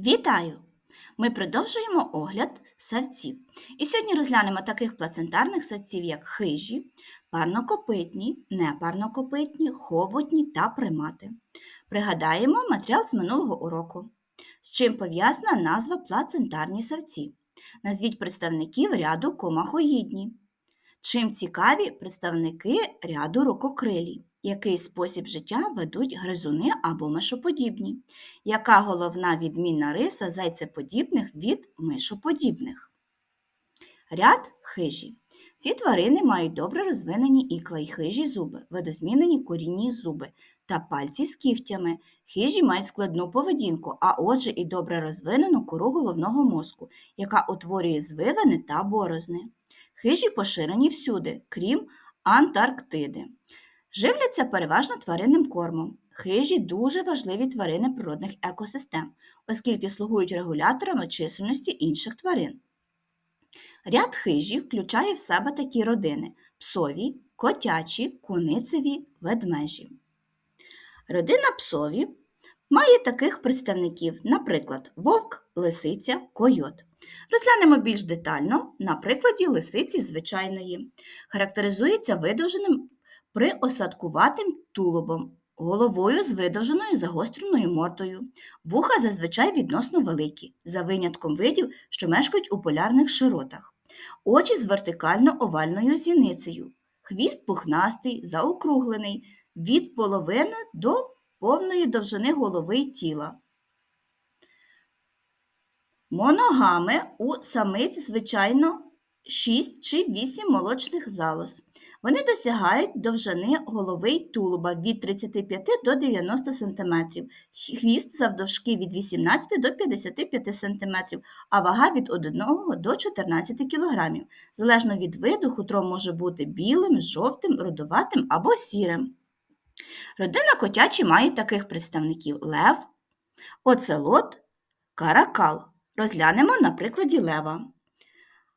Вітаю! Ми продовжуємо огляд савців. І сьогодні розглянемо таких плацентарних савців, як хижі, парнокопитні, непарнокопитні, хоботні та примати. Пригадаємо матеріал з минулого уроку. З чим пов'язана назва плацентарні савці? Назвіть представників ряду комахоїдні. Чим цікаві представники ряду рукокрилі? Який спосіб життя ведуть гризуни або мишоподібні? Яка головна відмінна риса зайцеподібних від мишоподібних? Ряд хижі. Ці тварини мають добре розвинені ікла й хижі зуби, видозмінені корінні зуби та пальці з кігтями. Хижі мають складну поведінку, а отже і добре розвинену кору головного мозку, яка утворює звивини та борозни. Хижі поширені всюди, крім Антарктиди. Живляться переважно тваринним кормом. Хижі дуже важливі тварини природних екосистем, оскільки слугують регуляторами чисельності інших тварин. Ряд хижі включає в себе такі родини псові, котячі, куницеві, ведмежі. Родина псові має таких представників, наприклад, вовк, лисиця, койот. Розглянемо більш детально на прикладі лисиці звичайної. Характеризується видовженим приосадкуватим тулубом, головою з видовженою загостреною мордою. Вуха зазвичай відносно великі, за винятком видів, що мешкають у полярних широтах. Очі з вертикально овальною зіницею, хвіст пухнастий, заокруглений, від половини до повної довжини голови й тіла. Моногами у самиць, звичайно, 6 чи 8 молочних залоз. Вони досягають довжини голови й тулуба від 35 до 90 см, хвіст завдовжки від 18 до 55 см, а вага від 1 до 14 кг. Залежно від виду, хутро може бути білим, жовтим, рудуватим або сірим. Родина котячі має таких представників лев, оцелот, каракал. Розглянемо на прикладі лева.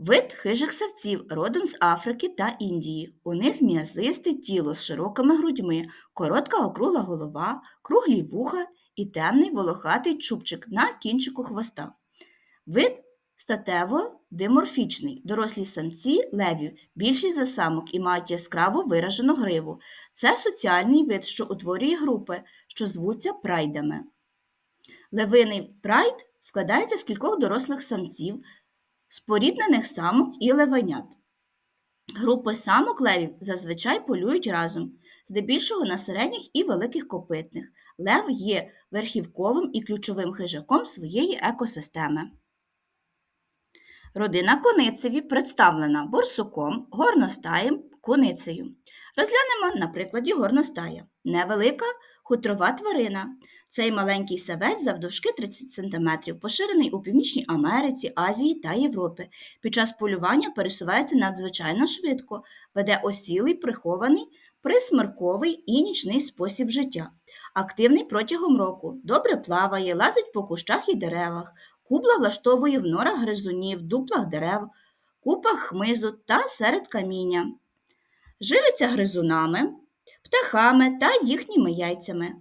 Вид хижих савців родом з Африки та Індії. У них м'язисте тіло з широкими грудьми, коротка округла голова, круглі вуха і темний волохатий чубчик на кінчику хвоста. Вид статево диморфічний. Дорослі самці левів більші за самок і мають яскраво виражену гриву. Це соціальний вид, що утворює групи, що звуться прайдами. Левиний прайд складається з кількох дорослих самців, споріднених самок і левенят. Групи самок левів зазвичай полюють разом, здебільшого на середніх і великих копитних. Лев є верхівковим і ключовим хижаком своєї екосистеми. Родина коницеві представлена борсуком, горностаєм, куницею. Розглянемо на прикладі горностая. Невелика хутрова тварина. Цей маленький савець завдовжки 30 см, поширений у Північній Америці, Азії та Європі. Під час полювання пересувається надзвичайно швидко, веде осілий, прихований, присмерковий і нічний спосіб життя. Активний протягом року, добре плаває, лазить по кущах і деревах, кубла влаштовує в норах гризунів, дуплах дерев, купах хмизу та серед каміння. Живиться гризунами, птахами та їхніми яйцями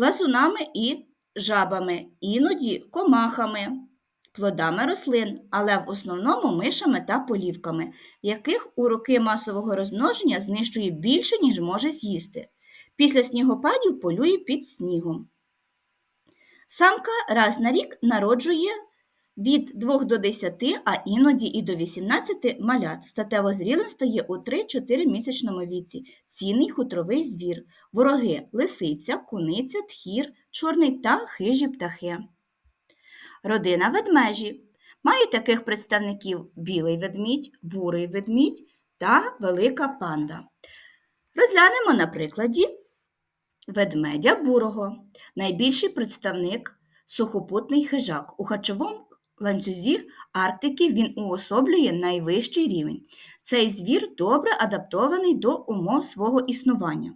плазунами і жабами, іноді комахами, плодами рослин, але в основному мишами та полівками, яких у роки масового розмноження знищує більше, ніж може з'їсти. Після снігопадів полює під снігом. Самка раз на рік народжує від 2 до 10, а іноді і до 18 малят. Статево зрілим стає у 3-4 місячному віці. Цінний хутровий звір, вороги лисиця, куниця, тхір, чорний та хижі птахи. Родина ведмежі має таких представників білий ведмідь, бурий ведмідь та велика панда. Розглянемо на прикладі ведмедя бурого, найбільший представник сухопутний хижак. У харчовому ланцюзі Арктики він уособлює найвищий рівень. Цей звір добре адаптований до умов свого існування.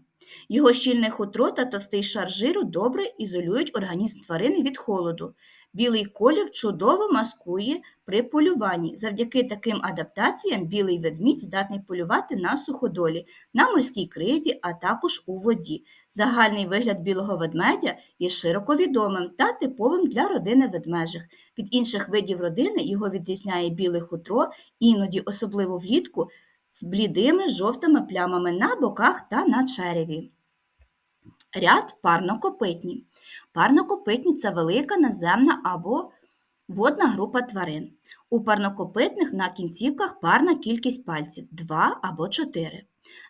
Його щільне хутро та товстий шар жиру добре ізолюють організм тварини від холоду. Білий колір чудово маскує при полюванні. Завдяки таким адаптаціям білий ведмідь здатний полювати на суходолі, на морській кризі, а також у воді. Загальний вигляд білого ведмедя є широко відомим та типовим для родини ведмежих. Від інших видів родини його відрізняє біле хутро, іноді, особливо влітку, з блідими жовтими плямами на боках та на череві. Ряд парнокопитні. Парнокопитні це велика наземна або водна група тварин. У парнокопитних на кінцівках парна кількість пальців 2 або 4.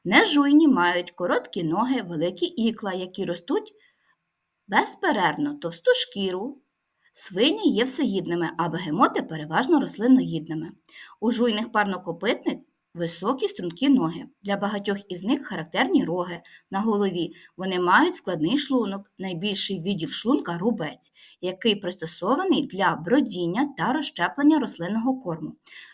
Нежуйні мають короткі ноги, великі ікла, які ростуть безперервно, товсту шкіру. Свині є всеїдними, а бегемоти переважно рослинноїдними. У жуйних парнокопитних високі стрункі ноги. Для багатьох із них характерні роги на голові. Вони мають складний шлунок, найбільший відділ шлунка рубець, який пристосований для бродіння та розщеплення рослинного корму.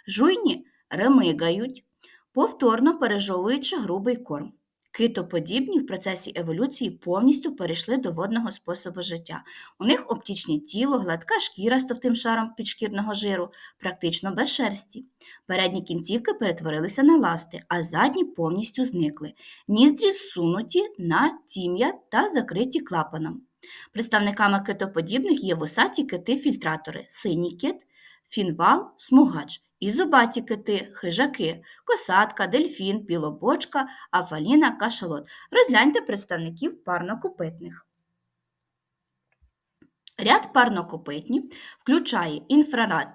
Жуйні ремигають, повторно пережовуючи грубий корм. Китоподібні в процесі еволюції повністю перейшли до водного способу життя. У них оптічне тіло, гладка шкіра з товстим шаром підшкірного жиру, практично без шерсті. Передні кінцівки перетворилися на ласти, а задні повністю зникли. Ніздрі зсунуті на тім'я та закриті клапаном. Представниками китоподібних є вусаті кити-фільтратори, синій кит, фінвал, смугач і зубаті кити, хижаки, косатка, дельфін, білобочка, афаліна, кашалот. Розгляньте представників парнокопитних. Ряд парнокопитні включає інфрарад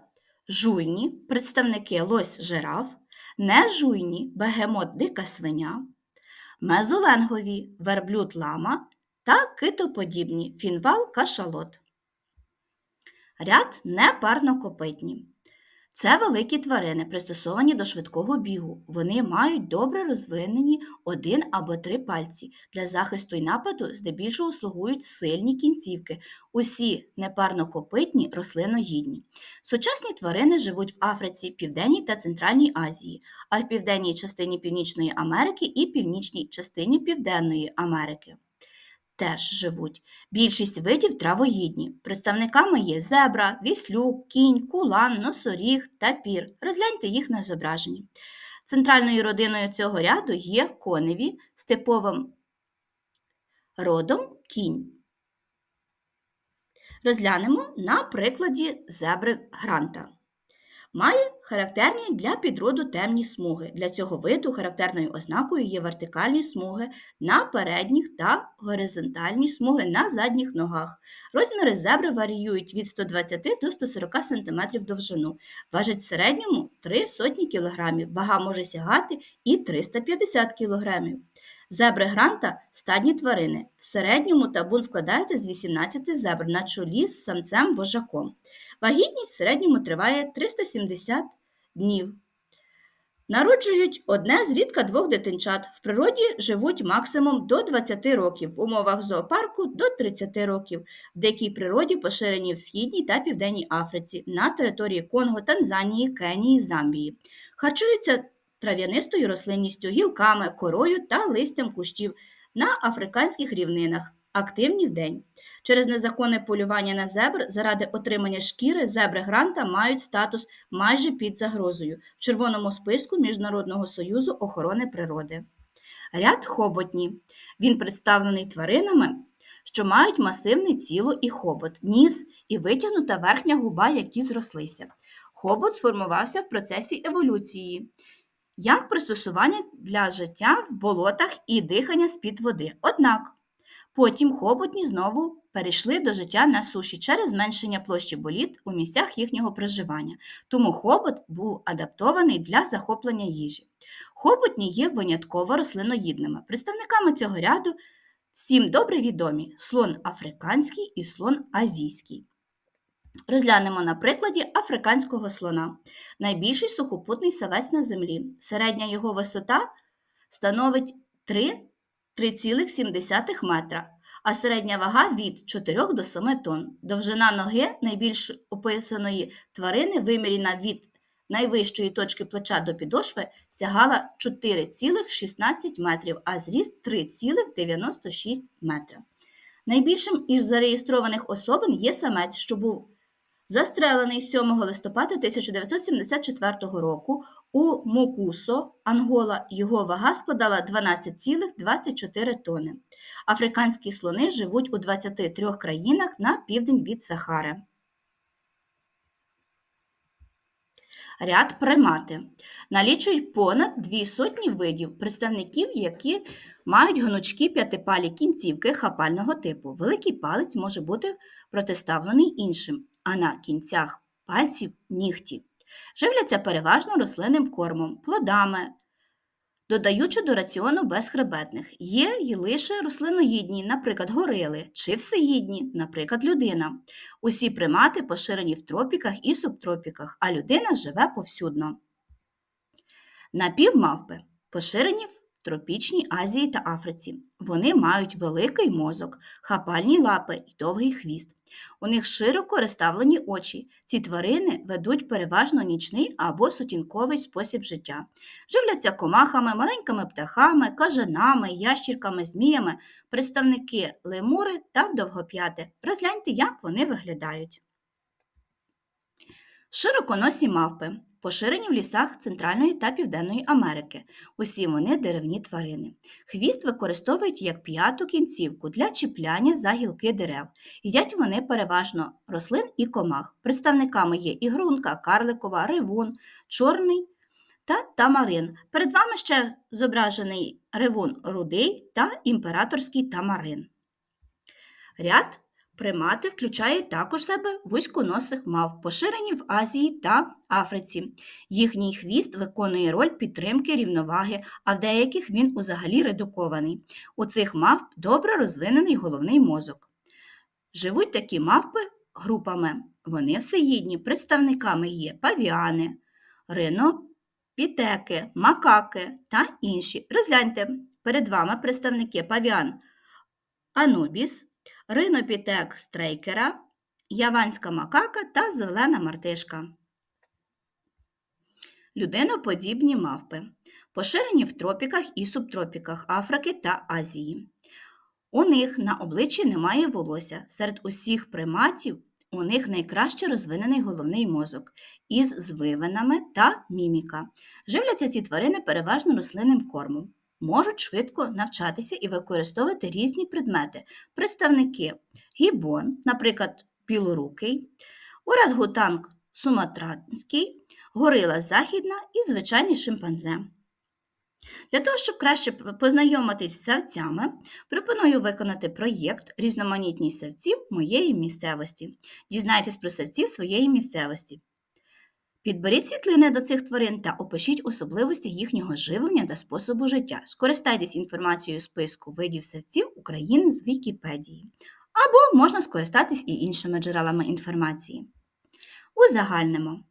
жуйні, представники лось жираф, нежуйні бегемот дика свиня, мезоленгові верблюд лама та китоподібні фінвал кашалот. Ряд непарнокопитні. Це великі тварини, пристосовані до швидкого бігу. Вони мають добре розвинені один або три пальці. Для захисту й нападу здебільшого слугують сильні кінцівки. Усі непарнокопитні рослиноїдні. Сучасні тварини живуть в Африці, Південній та Центральній Азії, а в південній частині Північної Америки і північній частині Південної Америки теж живуть. Більшість видів травоїдні. Представниками є зебра, віслюк, кінь, кулан, носоріг, тапір. Розгляньте їх на зображенні. Центральною родиною цього ряду є коневі з типовим родом кінь. Розглянемо на прикладі зебри гранта. Має характерні для підроду темні смуги. Для цього виду характерною ознакою є вертикальні смуги на передніх та горизонтальні смуги на задніх ногах. Розміри зебри варіюють від 120 до 140 см довжину. Важить в середньому 3 сотні кг, вага може сягати і 350 кг. Зебри гранта стадні тварини. В середньому табун складається з 18 зебр на чолі з самцем вожаком. Вагітність в середньому триває 370 днів. Народжують одне зрідка двох дитинчат. В природі живуть максимум до 20 років, в умовах зоопарку до 30 років. В дикій природі поширені в Східній та Південній Африці, на території Конго, Танзанії, Кенії, Замбії. Харчуються трав'янистою рослинністю, гілками, корою та листям кущів на африканських рівнинах, активні вдень. Через незаконне полювання на зебр заради отримання шкіри зебри гранта мають статус майже під загрозою в червоному списку Міжнародного союзу охорони природи. Ряд хоботні. Він представлений тваринами, що мають масивне тіло і хобот, ніс і витягнута верхня губа, які зрослися. Хобот сформувався в процесі еволюції як пристосування для життя в болотах і дихання з-під води. Однак потім хоботні знову перейшли до життя на суші через зменшення площі боліт у місцях їхнього проживання, тому хобот був адаптований для захоплення їжі. Хоботні є винятково рослиноїдними. Представниками цього ряду всім добре відомі слон африканський і слон азійський. Розглянемо на прикладі африканського слона. Найбільший сухопутний савець на землі. Середня його висота становить 3,7 метра, а середня вага від 4 до 7 тонн. Довжина ноги найбільш описаної тварини вимірена від найвищої точки плеча до підошви сягала 4,16 метрів, а зріст 3,96 метра. Найбільшим із зареєстрованих особин є самець, що був застрелений 7 листопада 1974 року у Мокусо, Ангола. Його вага складала 12,24 тони. Африканські слони живуть у 23 країнах на південь від Сахари. Ряд примати. Налічують понад дві сотні видів представників, які мають гнучкі п'ятипалі кінцівки хапального типу. Великий палець може бути протиставлений іншим, а на кінцях пальців нігті. Живляться переважно рослинним кормом, плодами, додаючи до раціону безхребетних. Є й лише рослиноїдні, наприклад, горили, чи всеїдні, наприклад, людина. Усі примати поширені в тропіках і субтропіках, а людина живе повсюдно. Напівмавпи поширені в тропічній Азії та Африці. Вони мають великий мозок, хапальні лапи і довгий хвіст. У них широко розставлені очі. Ці тварини ведуть переважно нічний або сутінковий спосіб життя. Живляться комахами, маленькими птахами, кажанами, ящірками, зміями, представники лемури та довгоп'яти. Розгляньте, як вони виглядають. Широконосі мавпи поширені в лісах Центральної та Південної Америки. Усі вони деревні тварини. Хвіст використовують як п'яту кінцівку для чіпляння за гілки дерев. Їдять вони переважно рослин і комах. Представниками є ігрунка, карликова, ривун, чорний та тамарин. Перед вами ще зображений ривун рудий та імператорський тамарин. Ряд Примати включає також себе вузьконосих мав, поширені в Азії та Африці. Їхній хвіст виконує роль підтримки рівноваги, а в деяких він узагалі редукований. У цих мавп добре розвинений головний мозок. Живуть такі мавпи групами. Вони всеїдні, представниками є павіани, ринопітеки, макаки та інші. Розгляньте, перед вами представники павіан Анубіс ринопітек стрейкера, яванська макака та зелена мартишка. Людиноподібні мавпи, поширені в тропіках і субтропіках Африки та Азії. У них на обличчі немає волосся. Серед усіх приматів у них найкраще розвинений головний мозок із звивинами та міміка. Живляться ці тварини переважно рослинним кормом можуть швидко навчатися і використовувати різні предмети. Представники гібон, наприклад, білорукий, урангутанг суматранський, горила західна і звичайний шимпанзе. Для того, щоб краще познайомитись з савцями, пропоную виконати проєкт Різноманітність савців моєї місцевості. Дізнайтесь про савців своєї місцевості. Підберіть світлини до цих тварин та опишіть особливості їхнього живлення та способу життя. Скористайтесь інформацією списку видів савців України з Вікіпедії. Або можна скористатись і іншими джерелами інформації. Узагальнимо.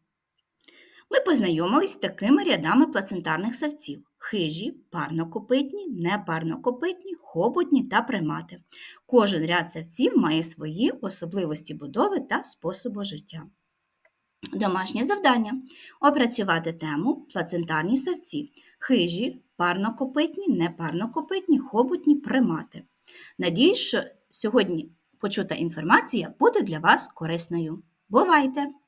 Ми познайомились з такими рядами плацентарних савців: хижі, парнокопитні, непарнокопитні, хоботні та примати. Кожен ряд савців має свої особливості будови та способу життя. Домашнє завдання опрацювати тему плацентарні савці, хижі, парнокопитні, непарнокопитні, хоботні примати. Надіюсь, що сьогодні почута інформація буде для вас корисною. Бувайте!